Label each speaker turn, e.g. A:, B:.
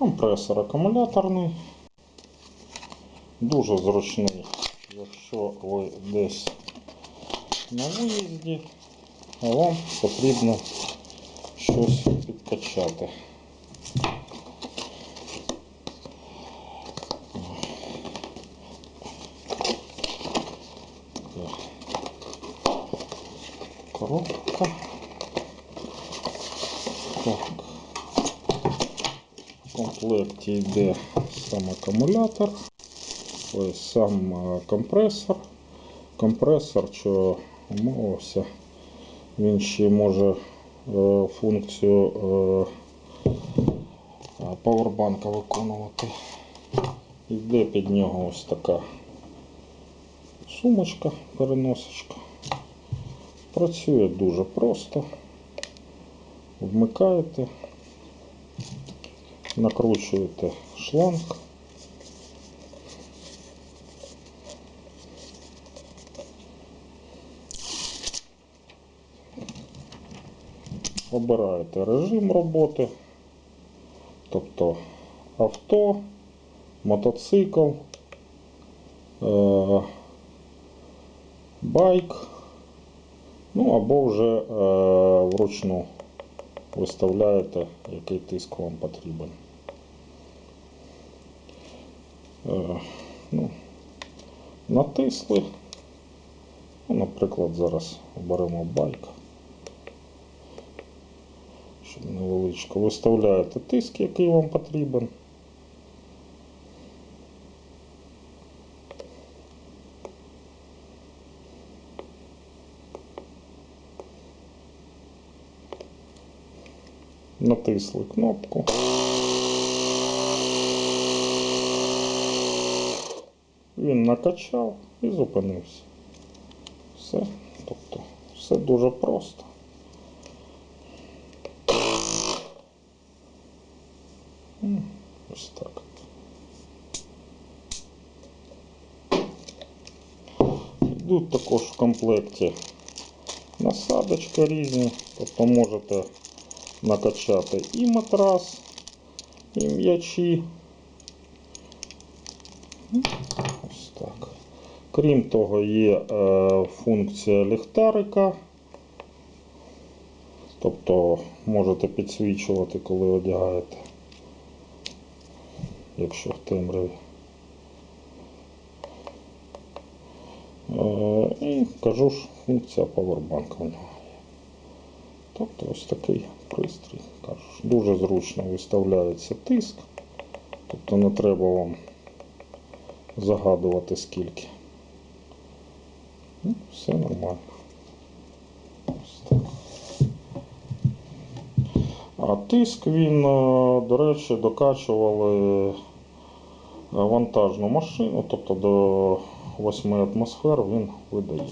A: Компресор акумуляторний. Дуже зручний, якщо ви десь на виїзді, а вам потрібно щось підкачати. Коробка. Так. Комплекті йде сам акумулятор, ось сам компресор. Компресор, що умовився, він ще може е, функцію е, павербанка виконувати. Йде під нього ось така сумочка, переносочка. Працює дуже просто. Вмикаєте, накручуєте шланг. Обираєте режим роботи, тобто авто, мотоцикл, е, байк, ну або вже е, вручну виставляєте, який тиск вам потрібен. Е, ну, натисли. Ну, наприклад, зараз оберемо байк. Щоб невеличко. Виставляєте тиск, який вам потрібен. Натисли кнопку. Він накачав і зупинився. Все. Тобто, все дуже просто. Ось так. Йдуть також в комплекті насадочки різні, тобто можете накачати і матрас, і м'ячі. Ось так. Крім того, є е, функція ліхтарика. Тобто можете підсвічувати, коли одягаєте, якщо в темряві. Е, і кажу ж, функція павербанка в нього. Тобто ось такий пристрій. Дуже зручно виставляється тиск. Тобто не треба вам загадувати скільки. Ну, все нормально. А тиск він, е, до речі, докачували е, вантажну машину, тобто до 8 атмосфер він видає.